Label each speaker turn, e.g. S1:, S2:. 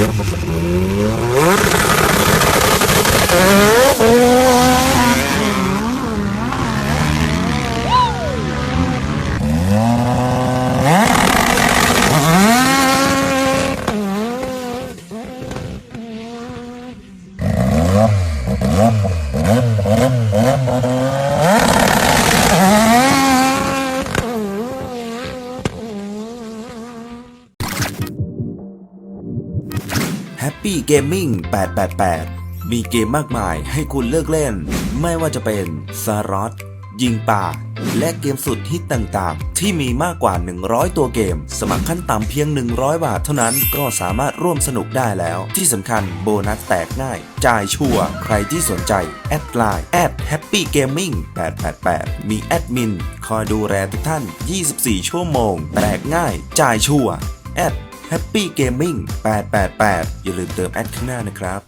S1: Thank. Happy Gaming 888 มีเกมมากมายให้คุณเลือกเล่น ไม่ว่าจะเป็นสล็อตยิงป่า และเกมสุดฮิตต่างๆ ที่มีมากกว่า 100 ตัวเกม สมัครขั้นต่ำเพียง 100 บาทเท่านั้นก็สามารถร่วมสนุกได้แล้ว ที่สำคัญโบนัสแตกง่าย จ่ายชัวร์ใครที่สนใจ แอดไลน์แอด Happy Gaming 888 มีแอดมิน คอยดูแลทุกท่าน 24 ชั่วโมง แตกง่าย จ่ายชัวร์แอด Happy Gaming 888 อย่าลืมเติมแอดข้างหน้านะครับ